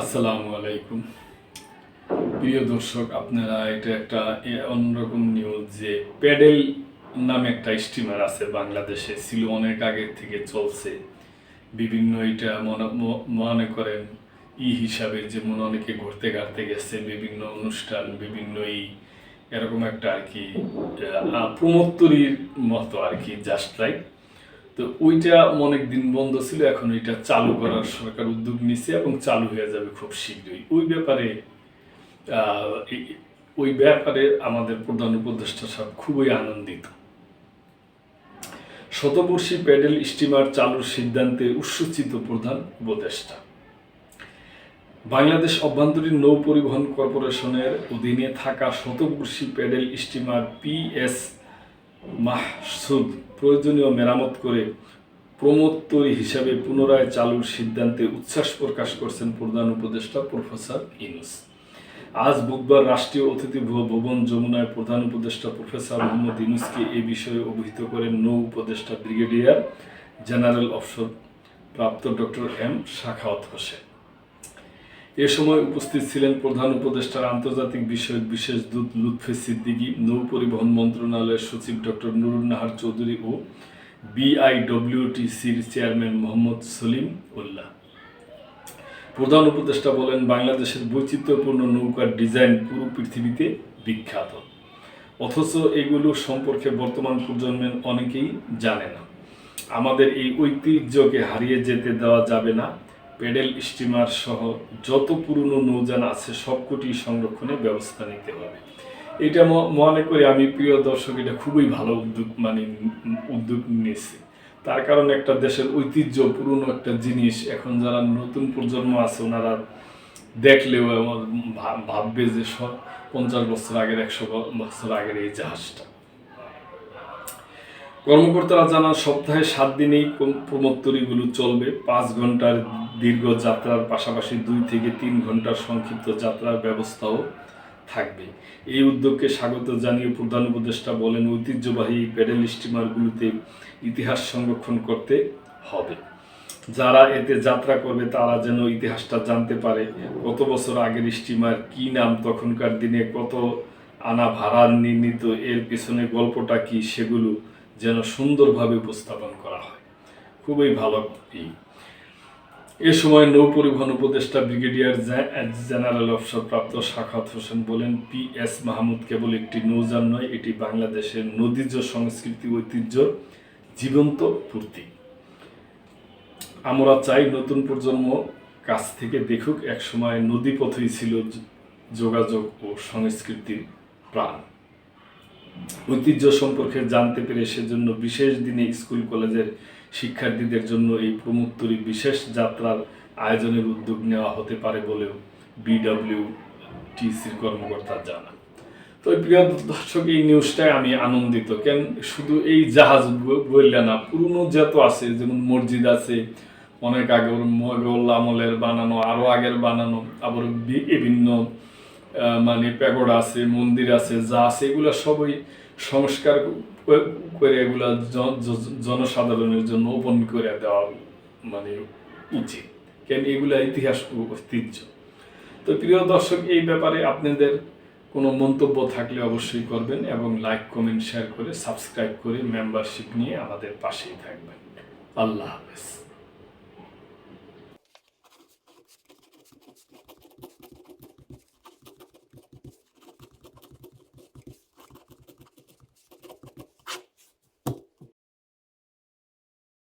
আসসালামু আলাইকুম। প্রিয় দর্শক, আপনারা এটা একটা অন্যরকম নিউজ যে প্যাডেল নামে একটা স্টিমার আছে বাংলাদেশে, ছিল অনেক আগের থেকে চলছে। বিভিন্ন এটা মনে করেন ই হিসাবে যেমন অনেকে ঘুরতে ঘাটতে গেছে, বিভিন্ন অনুষ্ঠান, বিভিন্ন ই এরকম একটা আর কি প্রমোত্তরির মতো আর কি জাস্ট লাইক তো ওইটা অনেক দিন বন্ধ ছিল, এখন এটা চালু করার সরকার উদ্যোগ নিছে এবং চালু হয়ে যাবে খুব শীঘ্রই। ওই ব্যাপারে ওই ব্যাপারে আমাদের প্রধান উপদেষ্টা সাহেব খুবই আনন্দিত। শতবর্ষী প্যাডেল স্টিমার চালুর সিদ্ধান্তে উচ্ছ্বসিত প্রধান উপদেষ্টা। বাংলাদেশ অভ্যন্তরীণ নৌ পরিবহন কর্পোরেশনের অধীনে থাকা শতবর্ষী paddle steamer P S Mahsud প্রয়োজনীয় মেরামত করে প্রমোত্তরী হিসাবে পুনরায় চালুর সিদ্ধান্তে উচ্ছ্বাস প্রকাশ করছেন প্রধান উপদেষ্টা প্রফেসর ইনুস আজ বুধবার রাষ্ট্রীয় অতিথি ভব- ভবন যমুনায় প্রধান উপদেষ্টা প্রফেসর মোহাম্মদ ইনুসকে এ বিষয়ে অভিহিত করেন নৌ উপদেষ্টা ব্রিগেডিয়ার জেনারেল অফসর প্রাপ্ত ডক্টর এম শাখাওয়াত হোসেন। এ সময় উপস্থিত ছিলেন প্রধান উপদেষ্টার আন্তর্জাতিক বিষয়ক বিশেষ দূত লুৎফে সিদ্দিকী, নৌ পরিবহন মন্ত্রণালয়ের সচিব ডক্টর নুরুন নাহার চৌধুরী ও বিআইডব্লিউটিসির চেয়ারম্যান মোহাম্মদ সলিম উল্লাহ। প্রধান উপদেষ্টা বলেন, বাংলাদেশের বৈচিত্র্যপূর্ণ নৌকার ডিজাইন পুরো পৃথিবীতে বিখ্যাত। অথচ এগুলো সম্পর্কে বর্তমান প্রজন্মের অনেকেই জানে না। আমাদের এই ঐতিহ্যকে হারিয়ে যেতে দেওয়া যাবে না। পেডেল স্টিমার সহ যত পুরনো নৌযান আছে সবকটি সংরক্ষণে ব্যবস্থা নিতে হবে। এটা মনে করি আমি প্রিয় দর্শক, এটা খুবই ভালো উদ্যোগ মানে উদ্যোগ নিয়েছে। তার কারণ একটা দেশের ঐতিহ্য, পুরনো একটা জিনিস, এখন যারা নতুন প্রজন্ম আছে, ওনারা দেখলেও ভাববে যে সব পঞ্চাশ বছর আগের, একশো বছর আগের এই জাহাজটা। কর্মকর্তারা জানান, সপ্তাহে সাত দিনেই প্রমোত্তরীগুলো চলবে, পাঁচ ঘণ্টার দীর্ঘ যাত্রার পাশাপাশি দুই থেকে তিন ঘণ্টার সংক্ষিপ্ত যাত্রার ব্যবস্থাও থাকবে এই উদ্যোগকে স্বাগত জানিয়ে প্রধান উপদেষ্টা বলেন, ঐতিহ্যবাহী প্যাডেল স্টিমারগুলোতে ইতিহাস সংরক্ষণ করতে হবে যারা এতে যাত্রা করবে, তারা যেন ইতিহাসটা জানতে পারে, কত বছর আগের স্টিমার, কি নাম, তখনকার দিনে কত আনা ভাড়া নির্মিত এর পিছনে গল্পটা কি, সেগুলো যেন সুন্দরভাবে উপস্থাপন করা হয় খুবই ভালো ই। এ সময় নৌ পরিবহন উপদেষ্টা ব্রিগেডিয়ার জেনারেল অফিসার প্রাপ্ত শাখাত হোসেন বলেন, পি এস মাহমুদ কেবল একটি নৌযান নয়, এটি বাংলাদেশের নদীজ সংস্কৃতি, ঐতিহ্য, জীবন্ত প্রতীক আমরা চাই নতুন প্রজন্ম কাছ থেকে দেখুক একসময় নদীপথই ছিল যোগাযোগ ও সংস্কৃতির প্রাণ। ঐতিহ্য সম্পর্কে জানতে পেরে সেজন্য বিশেষ দিনে স্কুল, কলেজের শিক্ষার্থীদের জন্য এই প্রমোত্তরী বিশেষ যাত্রার আয়োজনের উদ্যোগ নেওয়া হতে পারে বলেও বিডব্লিউ টিসির কর্মকর্তা জানান। তো প্রিয় দর্শক, এই নিউজটায় আমি আনন্দিত। কেন? শুধু এই জাহাজ বললে না, পুরনো যত আছে, যেমন মসজিদ আছে, অনেক আগের মোগল আমলের বানানো, আরও আগের বানানো, আবার বিভিন্ন মানে প্যাগোডা আছে, মন্দির আছে, যা আছে, এগুলো সবই সংস্কার করে এগুলা জন- জন- জনসাধারণের জন্য ওপেন করে দেওয়া মানে উচিত। কেন এগুলা ইতিহাস ঐতিহ্য। তো প্রিয় দর্শক, এই ব্যাপারে আপনাদের কোনো মন্তব্য থাকলে অবশ্যই করবেন এবং লাইক, কমেন্ট, শেয়ার করে, সাবস্ক্রাইব করে মেম্বারশিপ নিয়ে আমাদের পাশেই থাকবেন। আল্লাহ হাফেজ।